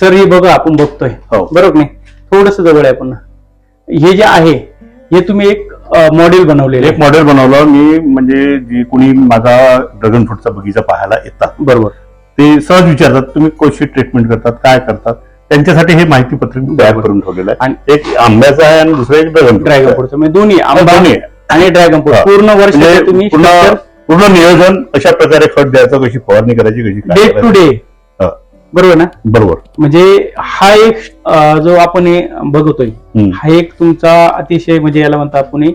Sir हे बघा आपण बघतोय. हो. बरोबर नाही? थोडस जवळ आहे पण हे जे आहे हे तुम्ही एक मॉडेल बनवलेलं एक आहे. मॉडेल बनवलं. मी म्हणजे जी कोणी माझा ड्रॅगन फ्रूटचा बगीचा पाहायला येतात बरोबर. ते सहज विचारतात तुम्ही कशी ट्रीटमेंट करतात? काय करतात? त्यांच्यासाठी हे माहिती पत्रक मी तयार करून ठेवलेलं आहे. आणि- एक आंब्याचं आहे आणि दुसरं एक ड्रॅगन ड्रॅगन फ्रूटचं म्हणजे दोन्ही आंबा दोन्ही. आहे. आणि ड्रॅगन फ्रूट हा. पूर्ण वर्ष म्हणजे तुम्ही पूर्ण पूर्ण नियोजन कशा प्रकारे खत द्यायचं कशी फवारणी करायची कशी काय डे टू करायचं. डे हा, बरोबर ना? बरोबर. म्हणजे हा एक अं, जो आपण हे बघतोय हम्म. हा एक तुमचा अतिशय म्हणजे याला म्हणतात आपण हे,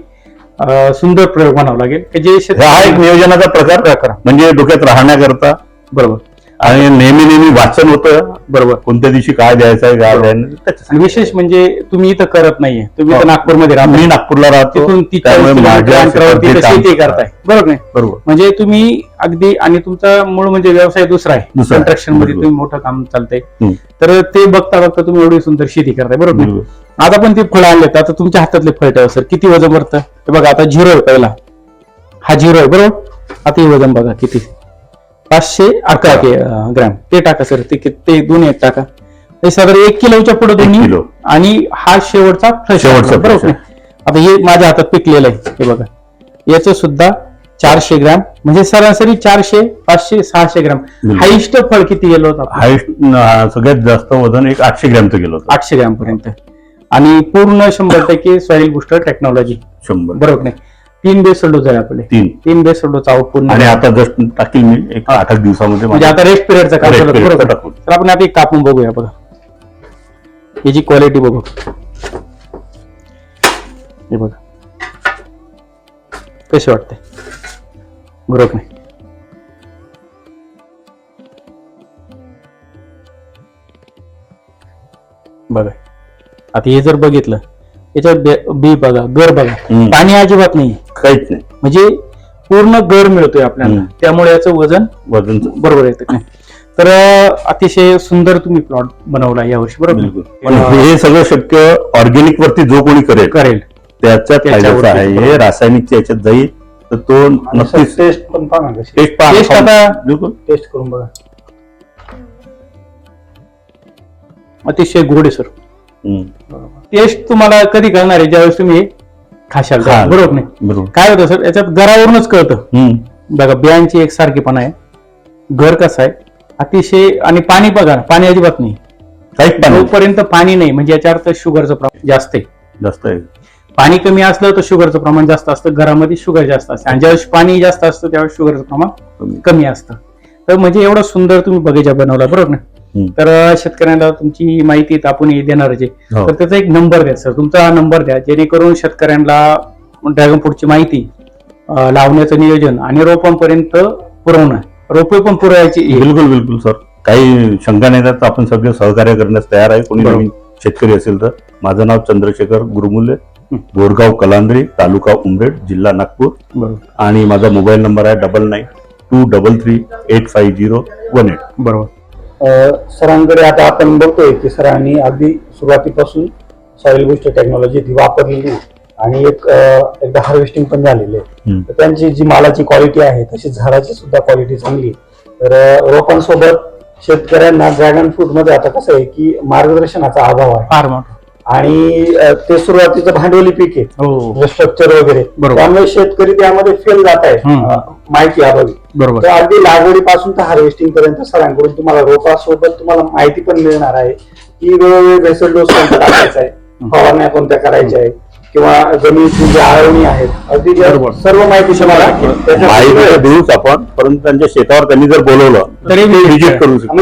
अं, सुंदर प्रयोग म्हणावा लागेल. की जे हा एक नियोजनाचा प्रकार प्रकार. म्हणजे डोक्यात राहण्याकरता. बरोबर. आणि नेहमी नेहमी वाचन होतं. बरोबर. कोणत्या दिवशी काय द्यायचं आहे काय. द्यायचं नाही, त्याच्यासाठी. आणि विशेष म्हणजे तुम्ही इथं करत नाहीये. तुम्ही इथं हो. नागपूरमध्ये राहता. मी नागपूरला राहतो. तिथून त्यामुळे माझ्या अंतरावरती शेतात इथं जे शेती करताय. बरोबर नाही? बरोबर. म्हणजे तुम्ही अगदी आणि तुमचा मूळ म्हणजे व्यवसाय दुसरा आहे. दुसरा आहे. कंस्ट्रक्शनमध्ये बरोबर. तुम्ही मोठं काम चालतंय. हम्म. तर ते बघता बघता तुम्ही एवढी सुंदर शेती करताय. बरोबर नाही? बरोबर. आता पण ते फळं आणलेत. आता तुमच्या हातातले फळ ठेवा सर. किती वजन भरतं? हे बघा आता झिरो आहे पहिला. हा झिरो आहे बरोबर? आता हे वजन बघा किती? पाचशे अकरा के ग्रॅम. ते टाका सर ते कित- ते दोन्ही आहेत टाका. हे साधारण एक किलोच्या पुढे दोन्ही किलो. आणि हा शेवटचा फ्रेश शेवटचा बरोबर? आता हे माझ्या हातात पिकलेलं आहे हे बघा. याचं सुद्धा चारशे ग्रॅम. म्हणजे सरासरी चारशे पाचशे सहाशे ग्रॅम. बिलकुल. हाईस्ट फळ किती गेलं होतं आपलं? हायस्ट सगळ्यात जास्त वजन एक आठशे ग्रॅमचं गेलं होतं. आठशे ग्रॅम पर्यंत. आणि पूर्ण शंभर टक्के सॉइल बुस्टर टेक्नॉलॉजी. शंभर. बरोबर नाही? तीन बेसल डोस आहे आपले. तीन. तीन बेसल डोस आउटपुट आणि आता जस्ट टाकील मी एक आठ आठ दिवसामध्ये म्हणजे आता रेस्ट पिरियडचा काम Rest period चा टाकून. तर आपण आता एक कापून बघूया बघा. याची क्वालिटी बघू. हे बघा. कसे वाटते? बरोबर नाही? बघा. आता हे जर बघितलं याच्यात बे- बी बघा. गर बघा. हम्म. पाणी अजिबात नाही काहीच नाही. म्हणजे पूर्ण गर मिळतोय आपल्याला. त्यामुळे याचं वजन वजन बरोबर येतं नाही तर अतिशय सुंदर तुम्ही प्लॉट बनवला यावर्षी बरोबर? बिलकुल. पण हे सगळं शक्य ऑर्गेनिक वरती जो कोणी करेल करेल. त्याच्यावरती फायद्याचं आहे. हे रासायनिकच्या याच्यात जाईल तर तो नक्कीच टेस्ट पण टेस्ट खाऊन- आता- बिलकुल. टेस्ट करून बघा. अतिशय गोड आहे सर. टेस्ट तुम्हाला कधी कळणार आहे? ज्यावेळेस तुम्ही खाशाल खाल. बरोबर नाही? बरोबर. काय होतं सर याच्यात घरावरूनच कळतं. हम्म. बघा बियांची एक सारखीपणा आहे. घर कसं आहे? अतिशय आणि पाणी बघा पाणी अजिबात नाही. काहीच पाणी जोपर्यंत पाणी नाही. म्हणजे याच्या अर्थ शुगरचं प्रमाण जास्त आहे. जास्त आहे. पाणी कमी असलं तर शुगरचं प्रमाण जास्त असतं. घरामध्ये शुगर जास्त असते. आणि ज्यावेळेस पाणी जास्त असतं त्यावेळेस शुगरचं प्रमाण कमी. असतं. तर म्हणजे एवढं सुंदर तुम्ही बगीचा बनवला बरोबर ना. तर शेतकऱ्यांना तुमची माहिती आपण देणारच आहे. हो. तर त्याचा एक नंबर द्या सर. तुमचा नंबर द्या जेणेकरून शेतकऱ्यांना ड्रॅगन फ्रूटची माहिती लावण्याचं नियोजन आणि रोपांपर्यंत पुरवणं. रोपे पण पुरवायची. बिलकुल बिलकुल सर. काही शंका नाही तर आपण सगळे सहकार्य करण्यास तयार आहे. कोणी. नवीन शेतकरी असेल तर. माझं नाव चंद्रशेखर गुरुमुले. बोरगाव कलांद्री तालुका उमरेड जिल्हा नागपूर. आणि माझा मोबाईल नंबर आहे double nine two double three eight five zero one eight. बरोबर. सरांकडे आता आपण बघतोय की सरांनी अगदी सुरुवातीपासून सॉइल बुस्ट टेक्नॉलॉजी ती वापरलेली. आणि एक एकदा हार्वेस्टिंग पण झालेली आहे. तर त्यांची जी मालाची क्वालिटी आहे तशी झाडाची सुद्धा क्वालिटी चांगली. तर रोपांसोबत शेतकऱ्यांना ड्रॅगन फ्रूटमध्ये आता कसं आहे की मार्गदर्शनाचा अभाव आहे फार मोठं आणि ते सुरुवातीचं भांडवली पीक आहे. हो. स्ट्रक्चर वगैरे. बरोबर. त्यामुळे शेतकरी त्यामध्ये फेल जात आहे माहिती अभावी बरोबर. तर अगदी लागवडीपासून तर हार्वेस्टिंग पर्यंत सरांकडून तुम्हाला रोपासोबत तुम्हाला माहिती पण मिळणार आहे की वेळोवेळी भेसळ डोस कोणता टाकायचा आहे फवारण्या कोणत्या करायच्या आहे किंवा जमिनीची जी आळवणी आहेत अगदी. सर्व माहिती मिळेल. देऊच आपण परंतु त्यांच्या शेतावर त्यांनी जर बोलवलं तरी विजिट करू शकतो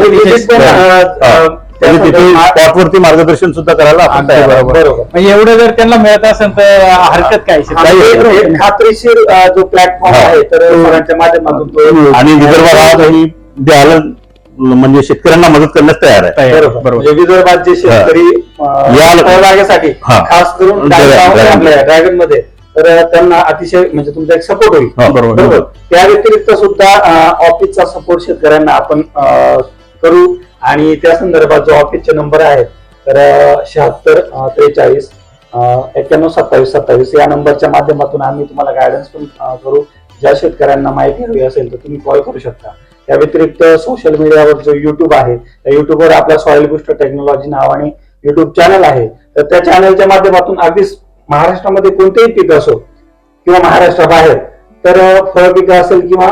म्हणजे तिथे स्पॉटवरती मार्गदर्शन सुद्धा करायला आपण अगदी तयार आहोत. बरोबर. म्हणजे एवढं जर त्यांना मिळत असेल तर हरकत काय हा, काही एक- हरकत एक खात्रीशीर अ, जो प्लॅटफॉर्म हा. आहे तर सरांच्या माध्यमातून तो आणि विदर्भात आणि द्यायला म्हणजे शेतकऱ्यांना मदत करण्यास तयार आहे तयार. बरोबर बरोबर म्हणजे विदर्भात जे शेतकरी या फळबागेसाठी हा. खास करून ड्रॅगन- ड्रॅगन. ड्रॅगनमध्ये तर त्यांना अतिशय म्हणजे तुमचा एक सपोर्ट होईल हा, बरोबर. त्या व्यतिरिक्त सुद्धा ऑफिसचा सपोर्ट शेतकऱ्यांना आपण अं, करू आणि त्या संदर्भात जो ऑफिसचे नंबर आहेत तर शहात्तर त्रेचाळीस एक्क्याण्णव सत्तावीस सत्तावीस या नंबरच्या माध्यमातून आम्ही तुम्हाला गायडन्स पण करू. ज्या शेतकऱ्यांना माहिती हवी असेल तर तुम्ही कॉल करू शकता. त्या व्यतिरिक्त सोशल मीडियावर जो युट्यूब आहे त्या युट्यूबवर आपला सॉइल बुस्टर टेक्नॉलॉजी नावाने युट्यूब चॅनल आहे. तर त्या चॅनलच्या माध्यमातून अगदीच महाराष्ट्रामध्ये कोणतेही पीक असो किंवा महाराष्ट्राबाहेर तर फळ पिकं असेल किंवा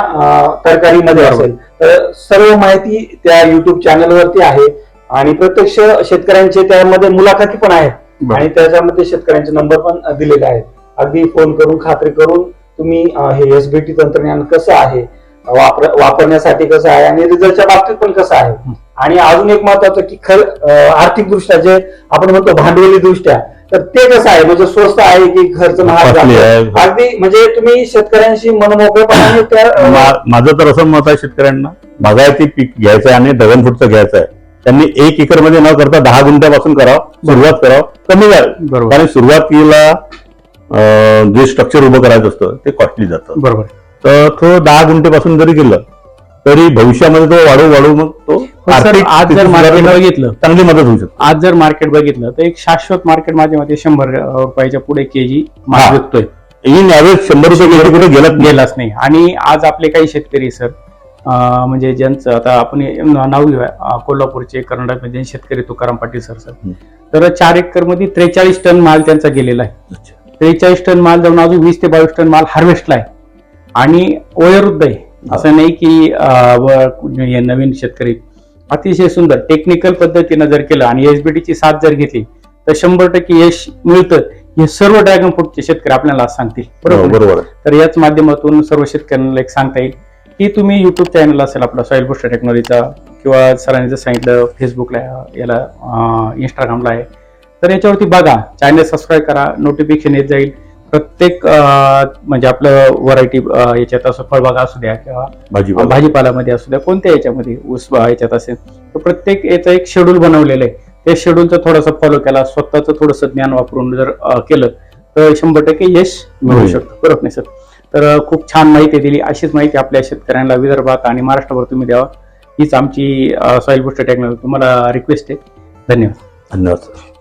तरकारीमध्ये. असेल तर सर्व माहिती त्या युट्यूब चॅनलवरती आहे. आणि प्रत्यक्ष शेतकऱ्यांचे त्यामध्ये मुलाखती पण आहेत. आणि त्याच्यामध्ये शेतकऱ्यांचे नंबर पण दिलेले आहेत. अगदी फोन करून खात्री करून तुम्ही हे एसबीटी तंत्रज्ञान कसं आहे वापर वापरण्यासाठी कसं आहे आणि रिझल्टच्या बाबतीत पण कसं आहे. आणि अजून एक महत्वाचं की खर आर्थिक दृष्ट्या जे आपण म्हणतो भांडवली दृष्ट्या तर ते कसं आहे? म्हणजे स्वस्त आहे की खर्च महाग? आहे. अगदी म्हणजे तुम्ही शेतकऱ्यांशी मनमोकळेपणाने त्या अं, मा- माझं तर असं मत आहे शेतकऱ्यांना बागायती पीक घ्यायचं आहे आणि ड्रॅगन फ्रूटचं घ्यायचं आहे त्यांनी एक एकरमध्ये न करता दहा गुंठ्यापासून करावं सुरुवात करावं कमी जाईल बरोबर. कारण सुरुवातीला अं, जे स्ट्रक्चर उभं करायचं असतं ते कॉस्टली जातं. बरोबर. तर तो दहा गुंठेपासून जरी केलं तरी भविष्यामध्ये तो वाढू वाढू मग तो आर्थिक आज जर मार्केट बघितलं. चांगली मदत होऊ शकते. आज जर मार्केट बघितलं तर एक शाश्वत मार्केट माझ्या मते शंभर रुपयाच्या पुढे केजी माल हा. विकतोय. इन ॲव्हरेज शंभर रुपये कुठे गेलाच नाही. गेलाच नाही. आणि आज आपले काही शेतकरी सर म्हणजे ज्यांचं आता आपण हे नाव घेऊया कोल्हापूरचे कर्नाटकमध्ये शेतकरी तुकाराम पाटील सर सर. हं. तर चार एकरमध्ये त्रेचाळीस टन माल त्यांचा गेलेला आहे. त्रेचाळीस टन माल जाऊन अजून वीस ते बावीस टन माल हार्वेस्टला आहे. आणि वयोवृद्ध आहे. असं नाही की व- हे नवीन शेतकरी अतिशय सुंदर टेक्निकल पद्धतीनं जर केलं आणि एसबीटीची साथ जर घेतली तर शंभर टक्के यश मिळतं. हे सर्व ड्रॅगन फ्रूटचे शेतकरी आपल्याला सांगतील. हो, बरोबर. तर याच माध्यमातून सर्व शेतकऱ्यांना एक सांगता येईल की तुम्ही युट्यूब चॅनल असेल आपला सॉईल बुस्टर टेक्नॉलॉजीचा किंवा सरांनी जर सांगितलं फेसबुकला याला इंस्टाग्रामला आहे. तर याच्यावरती बघा. चॅनल सबस्क्राईब करा नोटिफिकेशन येत जाईल. प्रत्येक म्हणजे आपलं व्हरायटी याच्यात असं फळबागा असू द्या किंवा भाजीपाला. भाजीपाल्यामध्ये असू द्या कोणत्या याच्यामध्ये ऊस याच्यात असेल तर प्रत्येक याचं एक शेड्यूल बनवलेलं आहे. त्या शेड्यूलचं थोडंसं फॉलो केला स्वतःचं थोडंसं ज्ञान वापरून जर केलं तर शंभर टक्के यश मिळू. शकतं. बरोबर नाही सर? तर खूप छान माहिती दिली. अशीच माहिती आपल्या शेतकऱ्यांना विदर्भात आणि महाराष्ट्राभर तुम्ही द्यावा. हीच आमची सॉईल बुस्टर टेक्नॉलॉजी तुम्हाला रिक्वेस्ट आहे. धन्यवाद. धन्यवाद सर.